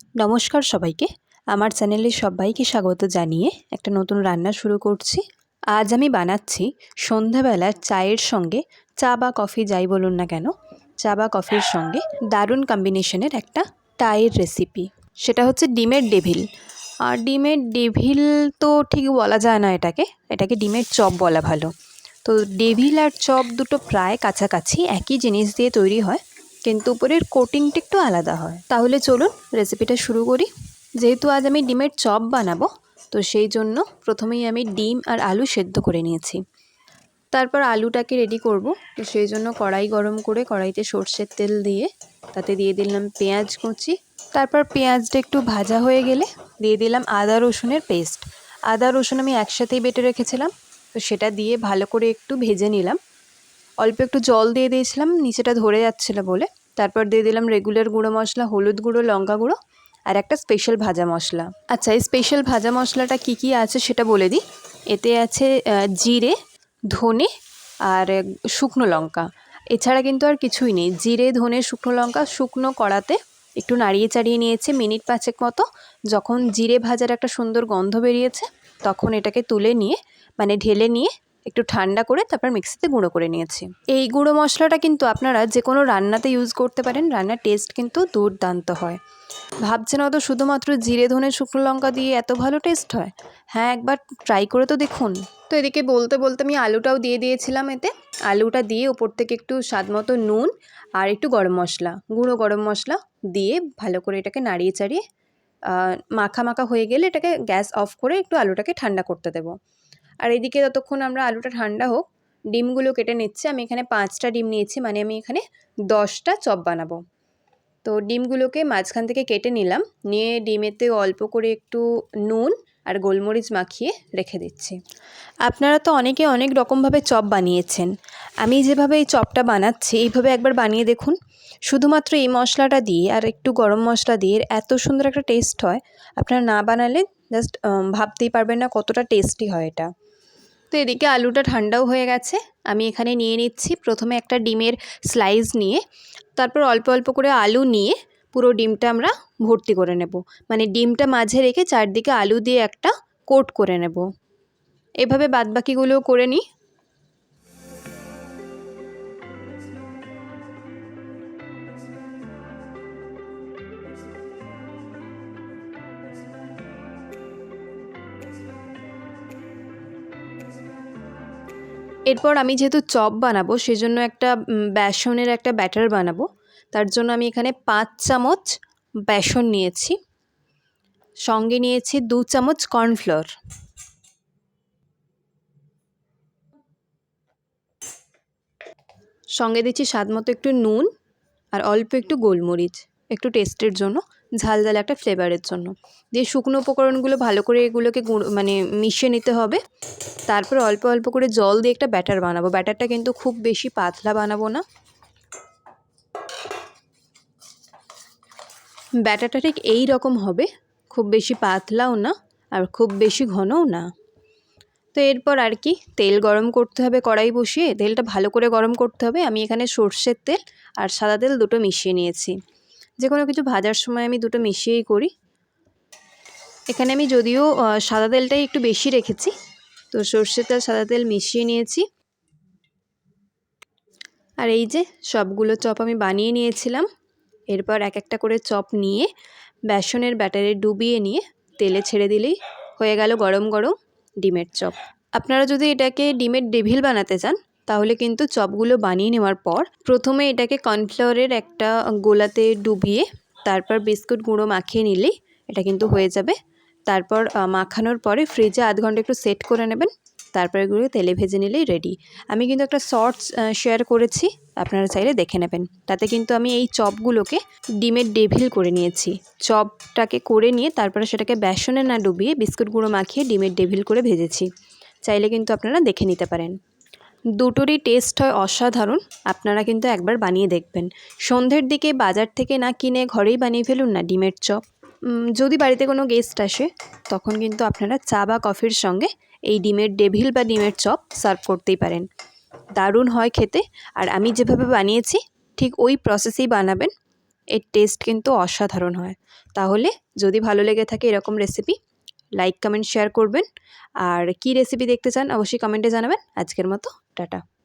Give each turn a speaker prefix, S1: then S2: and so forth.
S1: নমস্কার সবাইকে। আমার চ্যানেলে সবাইকে স্বাগত জানিয়ে একটা নতুন রান্না শুরু করছি। আজ আমি বানাচ্ছি সন্ধ্যাবেলার চায়ের সঙ্গে চা বা কফি যাই বলুন না কেন, চা বা কফির সঙ্গে দারুণ কম্বিনেশনের একটা টায়ের রেসিপি সেটা হচ্ছে ডিমের ডেভিল আর ডিমের ডেভিল তো ঠিক বলা যায় না এটাকে এটাকে ডিমের চপ বলা ভালো। তো ডেভিল আর চপ দুটো প্রায় কাছাকাছি একই জিনিস দিয়ে তৈরি হয়। কিন্তু উপরের কোটিংটা একটু আলাদা হয়। তাহলে চলুন রেসিপিটা শুরু করি। যেহেতু আজ আমি ডিমের চপ বানাবো, তো সেই জন্য প্রথমেই আমি ডিম আর আলু সেদ্ধ করে নিয়েছি। তারপর আলুটাকে রেডি করব। তো সেই জন্য কড়াই গরম করে কড়াইতে সর্ষের তেল দিয়ে তাতে দিয়ে দিলাম পেঁয়াজ কুচি। তারপর পেঁয়াজটা একটু ভাজা হয়ে গেলে দিয়ে দিলাম আদা রসুনের পেস্ট আদা রসুন আমি একসাথেই বেটে রেখেছিলাম। তো সেটা দিয়ে ভালো করে একটু ভেজে নিলাম। অল্প একটু জল দিয়ে দিয়েছিলাম, নিচেটা ধরে যাচ্ছিল বলে। তারপর দিয়ে দিলাম রেগুলার গুঁড়ো মশলা, হলুদ গুঁড়ো, লঙ্কা গুঁড়ো আর একটা স্পেশাল ভাজা মশলা। আচ্ছা এই স্পেশাল ভাজা মশলাটা কি কি আছে সেটা বলে দিই। এতে আছে জিরে, ধনে আর শুকনো লঙ্কা। এছাড়া কিন্তু আর কিছুই নেই। জিরে, ধনে, শুকনো লঙ্কা, শুকনো কড়াতে একটু নাড়িয়ে চাড়িয়ে নিয়েছে মিনিট পাঁচেক মতো। যখন জিরে ভাজার একটা সুন্দর গন্ধ বেরিয়েছে, তখন এটাকে তুলে নিয়ে মানে ঢেলে নিয়ে একটু ঠান্ডা করে তারপর মিক্সিতে গুঁড়ো করে নিয়েছি। এই গুঁড়ো মশলাটা কিন্তু আপনারা যে কোনো রান্নাতে ইউজ করতে পারেন, রান্নার টেস্ট কিন্তু দুর্দান্ত হয়। ভাবছেন অত শুধুমাত্র জিরে, ধনে, শুকনো লঙ্কা দিয়ে এত ভালো টেস্ট হয়? হ্যাঁ একবার ট্রাই করে তো দেখুন। তো এদিকে বলতে বলতে আমি আলুটাও দিয়ে দিয়েছিলাম এতে। আলুটা দিয়ে ওপর থেকে একটু স্বাদ মতো নুন আর একটু গরম মশলা, গুঁড়ো গরম মশলা দিয়ে ভালো করে এটাকে নাড়িয়ে চাড়িয়ে মাখা মাখা হয়ে গেলে এটাকে গ্যাস অফ করে একটু আলুটাকে ঠান্ডা করতে দেবো। আর এদিকে ততক্ষণ আমরা আলুটা ঠান্ডা হোক, ডিমগুলো কেটে নিচ্ছে। আমি এখানে পাঁচটা ডিম নিয়েছি মানে আমি এখানে দশটা চপ বানাবো। তো ডিমগুলোকে মাঝখান থেকে কেটে নিলাম, নিয়ে ডিমেতে অল্প করে একটু নুন আর গোলমরিচ মাখিয়ে রেখে দিচ্ছি। আপনারা তো অনেকে অনেক রকমভাবে চপ বানিয়েছেন। আমি যেভাবে এই চপটা বানাচ্ছি, এইভাবে একবার বানিয়ে দেখুন। শুধুমাত্র এই মশলাটা দিয়ে আর একটু গরম মশলা দিয়ে এত সুন্দর একটা টেস্ট হয়। আপনারা না বানালে জাস্ট ভাবতেই পারবেন না কতটা টেস্টি হয় এটা। তো এদিকে আলুটা ঠান্ডাও হয়ে গেছে। আমি এখানে নিয়ে নিচ্ছি প্রথমে একটা ডিমের স্লাইস নিয়ে, তারপর অল্প অল্প করে আলু নিয়ে পুরো ডিমটা আমরা ভর্তি করে নেব। মানে ডিমটা মাঝে রেখে চারদিকে আলু দিয়ে একটা কোট করে নেব। এভাবে বাদবাকিগুলোও করে নিই। এরপর আমি যেহেতু চপ বানাবো, সেজন্য একটা বেসনের একটা ব্যাটার বানাবো। তার জন্য আমি এখানে পাঁচ চামচ বেসন নিয়েছি। সঙ্গে নিয়েছি দু চামচ কর্নফ্লোর। সঙ্গে দিচ্ছি স্বাদ মতো একটু নুন আর অল্প একটু গোলমরিচ, একটু টেস্টের জন্য। ঝাল ঝাল একটা ফ্লেভারের জন্য। দিয়ে শুকনো উপকরণগুলো ভালো করে এগুলোকে গুঁড়ো মানে মিশিয়ে নিতে হবে। তারপর অল্প অল্প করে জল দিয়ে একটা ব্যাটার বানাবো। ব্যাটারটা কিন্তু খুব বেশি পাতলা বানাবো না। ব্যাটারটা ঠিক এই রকম হবে। খুব বেশি পাতলাও না আর খুব বেশি ঘনও না। তো এরপর আর কি, তেল গরম করতে হবে কড়াই বসিয়ে। তেলটা ভালো করে গরম করতে হবে। আমি এখানে সর্ষের তেল আর সাদা তেল দুটো মিশিয়ে নিয়েছি। যে কোনো কিছু ভাজার সময় আমি দুটো মিশিয়েই করি। এখানে আমি যদিও সাদা তেলটাই একটু বেশি রেখেছি। তো সর্ষের তেল, সাদা তেল মিশিয়ে নিয়েছি। আর এই যে সবগুলো চপ আমি বানিয়ে নিয়েছিলাম। এরপর এক একটা করে চপ নিয়ে বেসনের ব্যাটারে ডুবিয়ে নিয়ে তেলে ছেড়ে দিলেই হয়ে গেল গরম গরম ডিমের চপ। আপনারা যদি এটাকে ডিমের ডেভিল বানাতে চান তাহলে কিন্তু চপগুলো বানিয়ে নেওয়ার পর প্রথমে এটাকে কর্নফ্লাওয়ারের একটা গোলাতে ডুবিয়ে তারপর বিস্কুট গুঁড়ো মাখিয়ে নিলেই এটা কিন্তু হয়ে যাবে। তারপর মাখানোর পরে ফ্রিজে আধ ঘণ্টা একটু সেট করে নেবেন, তারপরে এগুলো তেলে ভেজে নিলেই রেডি। আমি কিন্তু একটা শর্টস শেয়ার করেছি, আপনারা চাইলে দেখে নেবেন। তাতে কিন্তু আমি এই চপগুলোকে ডিমের ডেভিল করে নিয়েছি। চপটাকে করে নিয়ে তারপরে সেটাকে বেসনে না ডুবিয়ে বিস্কুট গুঁড়ো মাখিয়ে ডিমের ডেভিল করে ভেজেছি। চাইলে কিন্তু আপনারা দেখে নিতে পারেন। দুটোরই টেস্ট হয় অসাধারণ। আপনারা কিন্তু একবার বানিয়ে দেখবেন। সন্ধ্যের দিকে বাজার থেকে না কিনে ঘরেই বানিয়ে ফেলুন না ডিমের চপ। যদি বাড়িতে কোনো গেস্ট আসে, তখন কিন্তু আপনারা চা বা কফির সঙ্গে এই ডিমের ডেভিল বা ডিমের চপ সার্ভ করতেই পারেন। দারুণ হয় খেতে। আর আমি যেভাবে বানিয়েছি, ঠিক ওই প্রসেসেই বানাবেন। এর টেস্ট কিন্তু অসাধারণ হয়। তাহলে যদি ভালো লেগে থাকে এরকম রেসিপি লাইক কমেন্ট শেয়ার করবেন। আর কি রেসিপি দেখতে চান, অবশ্যই কমেন্টে জানাবেন। আজকের মতো, টাটা।